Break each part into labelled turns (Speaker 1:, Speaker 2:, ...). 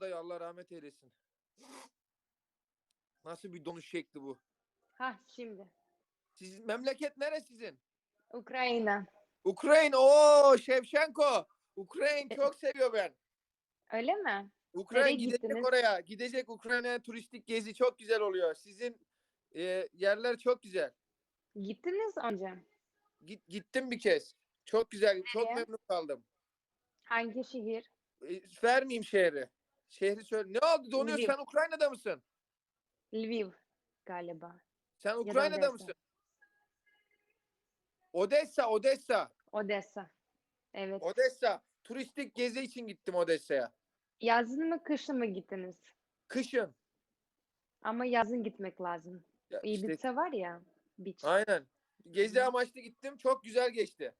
Speaker 1: Dayı Allah rahmet eylesin. Nasıl bir donuş şekli bu?
Speaker 2: Ha şimdi.
Speaker 1: Siz memleket nere sizin?
Speaker 2: Ukrayna.
Speaker 1: Ukrayna. Oo Şevşenko. Ukrayna çok seviyor ben.
Speaker 2: Öyle mi?
Speaker 1: Ukrayna
Speaker 2: Nereye
Speaker 1: gidecek
Speaker 2: gittiniz?
Speaker 1: oraya. Gidecek Ukrayna'ya turistik gezi çok güzel oluyor. Sizin e, yerler çok güzel.
Speaker 2: Gittiniz önce.
Speaker 1: Git, gittim bir kez. Çok güzel. Çok
Speaker 2: Nereye?
Speaker 1: memnun kaldım.
Speaker 2: Hangi şehir?
Speaker 1: E, vermeyeyim şehri. Şehri söyle. Ne oldu? Donuyor.
Speaker 2: Lviv.
Speaker 1: Sen Ukrayna'da mısın?
Speaker 2: Lviv galiba.
Speaker 1: Sen
Speaker 2: da
Speaker 1: Ukrayna'da
Speaker 2: Odessa.
Speaker 1: mısın? Odessa, Odessa.
Speaker 2: Odessa. Evet.
Speaker 1: Odessa. Turistik gezi için gittim Odessa'ya.
Speaker 2: Yazın mı kışın mı gittiniz?
Speaker 1: Kışın.
Speaker 2: Ama yazın gitmek lazım.
Speaker 1: Ya işte,
Speaker 2: Ibiza var ya. Beach.
Speaker 1: aynen. Gezi amaçlı gittim. Çok güzel geçti.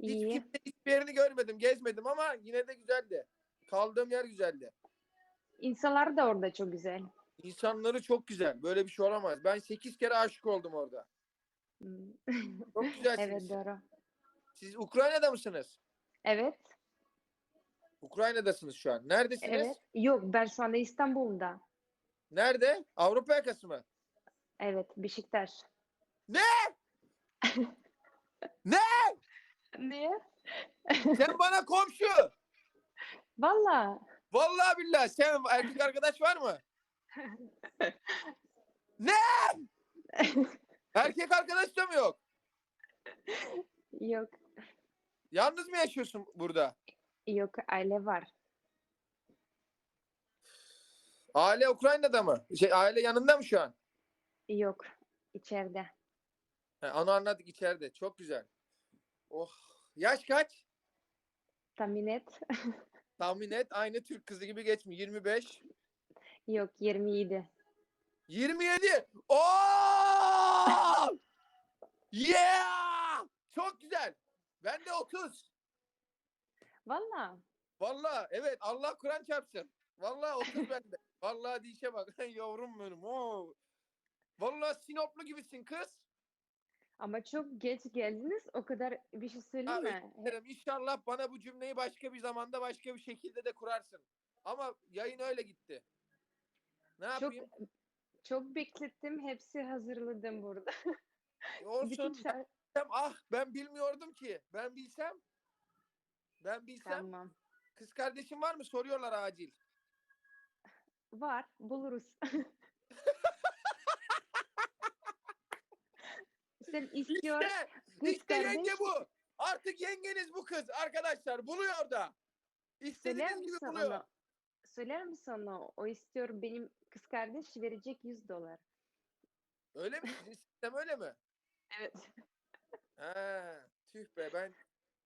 Speaker 1: Hiç
Speaker 2: İyi.
Speaker 1: kimse hiçbir yerini görmedim, gezmedim ama yine de güzeldi. Kaldığım yer güzeldi.
Speaker 2: İnsanlar da orada çok güzel.
Speaker 1: İnsanları çok güzel. Böyle bir şey olamaz. Ben 8 kere aşık oldum orada.
Speaker 2: Hmm.
Speaker 1: Çok güzelsiniz.
Speaker 2: evet doğru.
Speaker 1: Siz Ukrayna'da mısınız?
Speaker 2: Evet.
Speaker 1: Ukrayna'dasınız şu an. Neredesiniz?
Speaker 2: Evet. Yok ben şu anda İstanbul'da.
Speaker 1: Nerede? Avrupa yakası mı?
Speaker 2: Evet. Beşiktaş.
Speaker 1: Ne?
Speaker 2: Niye?
Speaker 1: Sen bana komşu.
Speaker 2: Valla.
Speaker 1: Vallahi billahi sen erkek arkadaş var mı? ne? Erkek arkadaş da mı yok?
Speaker 2: Yok.
Speaker 1: Yalnız mı yaşıyorsun burada?
Speaker 2: Yok aile var.
Speaker 1: Aile Ukrayna'da mı? Şey, aile yanında mı şu an?
Speaker 2: Yok. içeride.
Speaker 1: He, onu anladık içeride. Çok güzel. Oh. Yaş kaç?
Speaker 2: Tahmin et.
Speaker 1: Tahmin et. Aynı Türk kızı gibi geçmi. 25.
Speaker 2: Yok 27.
Speaker 1: 27. Oo! Yeah! Çok güzel. Ben de 30.
Speaker 2: Valla.
Speaker 1: Vallahi evet Allah Kur'an çarpsın. Vallahi 30 bende. Vallahi dişe bak. Yavrum benim. Oo. Vallahi Sinoplu gibisin kız.
Speaker 2: Ama çok geç geldiniz. O kadar bir şey söyleyeyim mi?
Speaker 1: Derim, İnşallah bana bu cümleyi başka bir zamanda başka bir şekilde de kurarsın. Ama yayın öyle gitti. Ne
Speaker 2: Çok
Speaker 1: yapayım?
Speaker 2: çok beklettim. Hepsi hazırladım burada.
Speaker 1: E, Olsun.
Speaker 2: Bütün
Speaker 1: ah ben bilmiyordum ki. Ben bilsem. Ben bilsem.
Speaker 2: Tamam.
Speaker 1: Kız kardeşim var mı? Soruyorlar acil.
Speaker 2: Var. Buluruz. Sen istiyor.
Speaker 1: İşte,
Speaker 2: kız
Speaker 1: işte yenge bu. Artık yengeniz bu kız arkadaşlar. Buluyor da.
Speaker 2: Söyler
Speaker 1: İstediğiniz gibi
Speaker 2: misin
Speaker 1: buluyor.
Speaker 2: onu? Söyler misin onu? O istiyor benim kız kardeş verecek 100 dolar.
Speaker 1: Öyle mi? Sizin Sistem öyle mi?
Speaker 2: Evet.
Speaker 1: Ha, tüh be ben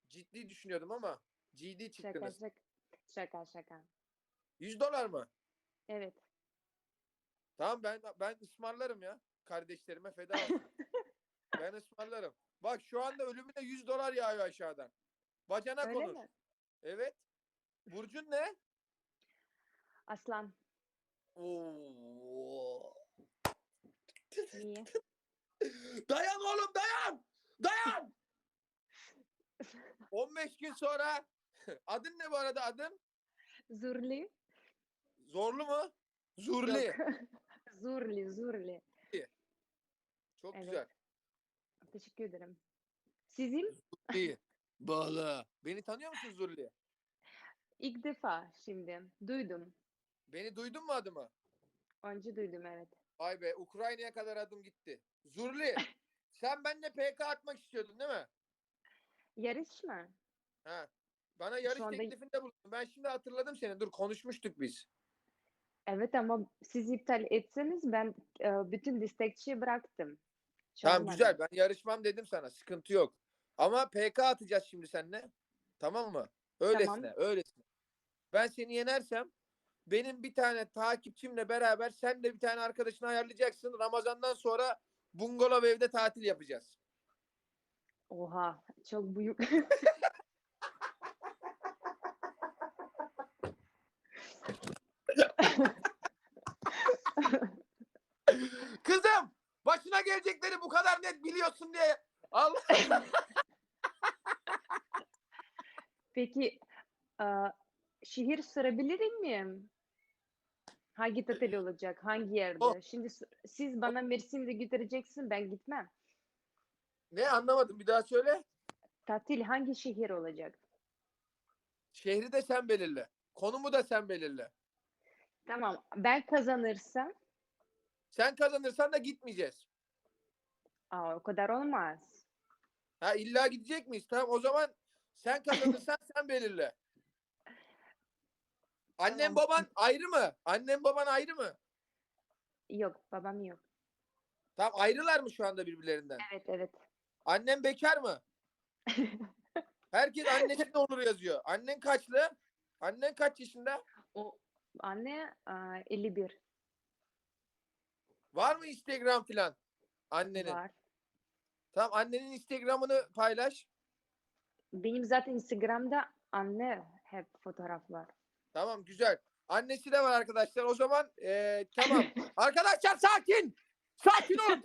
Speaker 1: ciddi düşünüyordum ama ciddi
Speaker 2: Şaka
Speaker 1: çıktınız.
Speaker 2: şaka. Şaka şaka.
Speaker 1: 100 dolar mı?
Speaker 2: Evet.
Speaker 1: Tamam ben ben ısmarlarım ya. Kardeşlerime feda olsun. ben ısmarlarım. Bak şu anda ölümüne 100 dolar yağıyor aşağıdan. Bacana
Speaker 2: Öyle
Speaker 1: konur.
Speaker 2: mi?
Speaker 1: Evet. Burcun ne?
Speaker 2: Aslan.
Speaker 1: Oo.
Speaker 2: Niye?
Speaker 1: Dayan oğlum dayan. Dayan. 15 gün sonra adın ne bu arada adın?
Speaker 2: Zurli.
Speaker 1: Zorlu mu? Zurli.
Speaker 2: Zurli, Zurli.
Speaker 1: Çok
Speaker 2: Evet.
Speaker 1: güzel.
Speaker 2: Teşekkür ederim. Sizin?
Speaker 1: İyi. Bağla. Beni tanıyor musun Zurli?
Speaker 2: İlk defa şimdi. Duydum.
Speaker 1: Beni duydun mu adımı?
Speaker 2: Önce duydum evet.
Speaker 1: Vay be Ukrayna'ya kadar adım gitti. Zurli. sen benimle PK atmak istiyordun değil mi?
Speaker 2: Yarış mı?
Speaker 1: Ha. Bana yarış
Speaker 2: anda-
Speaker 1: teklifinde bulundun. Ben şimdi hatırladım seni. Dur konuşmuştuk biz.
Speaker 2: Evet ama siz iptal etseniz ben e, bütün destekçi bıraktım.
Speaker 1: Tamam güzel. Ben yarışmam dedim sana. Sıkıntı yok. Ama PK atacağız şimdi seninle. Tamam mı? Öylesine. Öylesine. Ben seni yenersem benim bir tane takipçimle beraber sen de bir tane arkadaşını ayarlayacaksın. Ramazan'dan sonra bungalov evde tatil yapacağız.
Speaker 2: Oha çok büyük.
Speaker 1: Kızım başına gelecekleri bu kadar net biliyorsun diye. Allah.
Speaker 2: Peki e, şehir sorabilir miyim? Hangi tatil olacak? Hangi yerde?
Speaker 1: Oh.
Speaker 2: Şimdi s- siz bana Mersin'de götüreceksin, ben gitmem.
Speaker 1: Ne anlamadım bir daha söyle.
Speaker 2: Tatil hangi şehir olacak?
Speaker 1: Şehri de sen belirle. Konumu da sen belirle.
Speaker 2: Tamam, ben kazanırsam,
Speaker 1: Sen kazanırsan da gitmeyeceğiz.
Speaker 2: aa, o kadar olmaz.
Speaker 1: Ha illa gidecek miyiz? Tamam o zaman sen kazanırsan sen belirle. Annem baban ayrı mı? Annem baban ayrı mı?
Speaker 2: Yok, babam yok.
Speaker 1: Tamam ayrılar mı şu anda birbirlerinden?
Speaker 2: Evet, evet.
Speaker 1: Annem bekar mı? Herkes annesinin onuru yazıyor. Annen kaçlı? Annen kaç yaşında?
Speaker 2: O anne aa, 51
Speaker 1: Var mı Instagram filan? Annenin.
Speaker 2: var.
Speaker 1: Tamam annenin Instagram'ını paylaş.
Speaker 2: Benim zaten Instagram'da anne hep fotoğraf var.
Speaker 1: Tamam güzel. Annesi de var arkadaşlar. O zaman eee, tamam. arkadaşlar sakin. Sakin olun.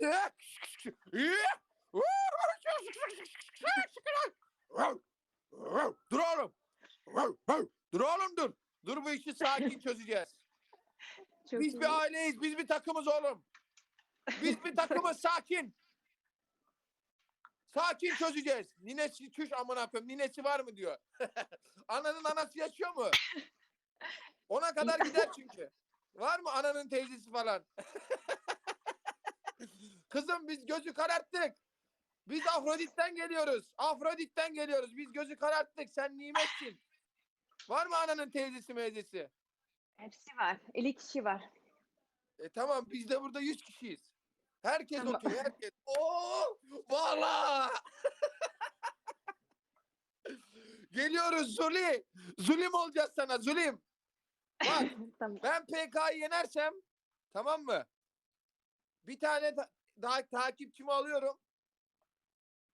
Speaker 1: dur oğlum. Dur oğlum dur. Dur bu işi sakin çözeceğiz.
Speaker 2: Çok
Speaker 1: Biz
Speaker 2: iyi.
Speaker 1: bir aileyiz. Biz bir takımız oğlum. Biz bir takımız sakin. Sakin çözeceğiz. Ninesi çüş amına koyayım. Ninesi var mı diyor. Ananın anası yaşıyor mu? Ona kadar gider çünkü. Var mı ananın teyzesi falan? Kızım biz gözü kararttık. Biz Afrodit'ten geliyoruz. Afrodit'ten geliyoruz. Biz gözü kararttık. Sen nimetsin. Var mı ananın teyzesi meyzesi?
Speaker 2: Hepsi var. 50 kişi var.
Speaker 1: E tamam biz de burada 100 kişiyiz. Herkes oturuyor herkes. Oo valla. Geliyoruz Zuli. Zulim olacağız sana Zulim. Bak
Speaker 2: tamam.
Speaker 1: ben PK'yı yenersem tamam mı? Bir tane ta- daha takipçimi alıyorum.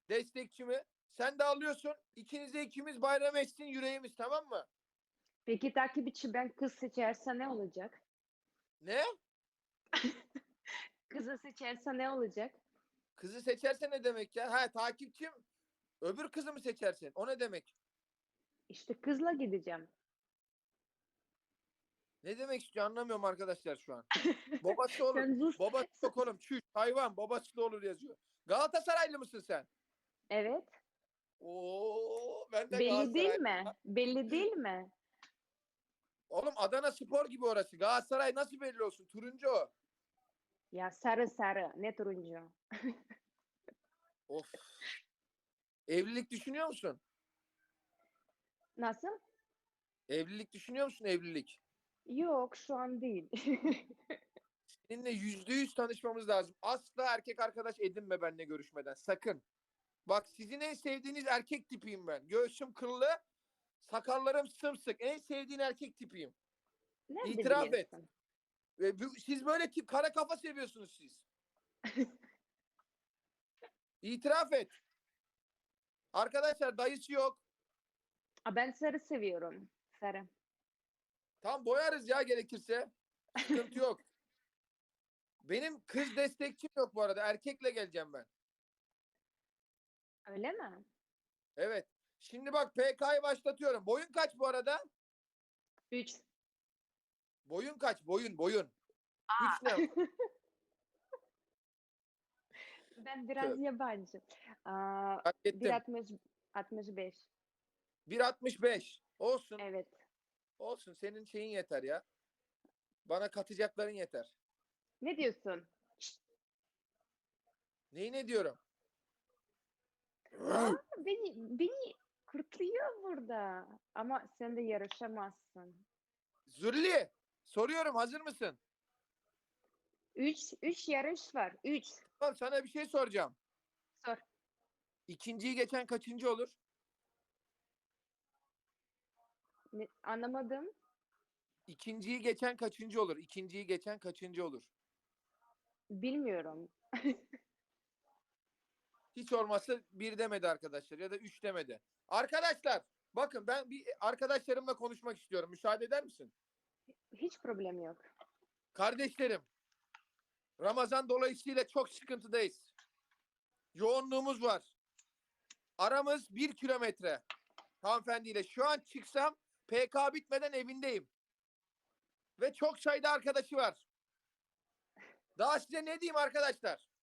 Speaker 1: Destekçimi. Sen de alıyorsun. İkinize ikimiz bayram etsin yüreğimiz tamam mı?
Speaker 2: Peki takipçi ben kız seçerse ne olacak?
Speaker 1: Ne?
Speaker 2: Kızı seçerse ne olacak?
Speaker 1: Kızı seçerse ne demek ya? Ha takipçim öbür kızı mı seçersin? O ne demek?
Speaker 2: İşte kızla gideceğim.
Speaker 1: Ne demek istiyor anlamıyorum arkadaşlar şu an. Babası olur. Babası yok oğlum. Çüş hayvan babası da olur yazıyor. Galatasaraylı mısın sen?
Speaker 2: Evet.
Speaker 1: Oo ben de
Speaker 2: Belli değil mi? Belli değil mi?
Speaker 1: Oğlum Adana Spor gibi orası. Galatasaray nasıl belli olsun? Turuncu o.
Speaker 2: Ya sarı sarı. Ne turuncu?
Speaker 1: Of. Evlilik düşünüyor musun?
Speaker 2: Nasıl?
Speaker 1: Evlilik düşünüyor musun evlilik?
Speaker 2: Yok şu an değil.
Speaker 1: Seninle yüzde yüz tanışmamız lazım. Asla erkek arkadaş edinme benimle görüşmeden. Sakın. Bak sizin en sevdiğiniz erkek tipiyim ben. Göğsüm kıllı, sakallarım sımsık. En sevdiğin erkek tipiyim.
Speaker 2: Nerede
Speaker 1: İtiraf et.
Speaker 2: biliyorsun?
Speaker 1: Ve bu- siz böyle tip kara kafa seviyorsunuz siz. İtiraf et. Arkadaşlar dayısı yok.
Speaker 2: Aa, ben sarı seviyorum. Sarı.
Speaker 1: Tam boyarız ya gerekirse. Sıkıntı yok. Benim kız destekçim yok bu arada. Erkekle geleceğim ben.
Speaker 2: Öyle mi?
Speaker 1: Evet. Şimdi bak PK'yı başlatıyorum. Boyun kaç bu arada?
Speaker 2: 3.
Speaker 1: Boyun kaç? Boyun, boyun. Üç ne?
Speaker 2: Ben biraz yabancı. Aa,
Speaker 1: Fark ettim.
Speaker 2: 1.60 65.
Speaker 1: 1.65. Olsun.
Speaker 2: Evet.
Speaker 1: Olsun. Senin şeyin yeter ya. Bana katacakların yeter.
Speaker 2: Ne diyorsun?
Speaker 1: Neyi ne diyorum?
Speaker 2: Aa, beni beni kurtuluyor burada. Ama sen de yarışamazsın.
Speaker 1: Zülli. Soruyorum hazır mısın?
Speaker 2: 3 3 yarış var. 3.
Speaker 1: Tamam sana bir şey soracağım.
Speaker 2: Sor.
Speaker 1: İkinciyi geçen kaçıncı olur?
Speaker 2: Ne, anlamadım.
Speaker 1: İkinciyi geçen kaçıncı olur? İkinciyi geçen kaçıncı olur?
Speaker 2: Bilmiyorum.
Speaker 1: Hiç olmazsa bir demedi arkadaşlar ya da üç demedi. Arkadaşlar bakın ben bir arkadaşlarımla konuşmak istiyorum. Müsaade eder misin?
Speaker 2: Hiç problem yok.
Speaker 1: Kardeşlerim Ramazan dolayısıyla çok sıkıntıdayız. Yoğunluğumuz var. Aramız bir kilometre hanımefendiyle. Şu an çıksam PK bitmeden evindeyim. Ve çok sayıda arkadaşı var. Daha size ne diyeyim arkadaşlar?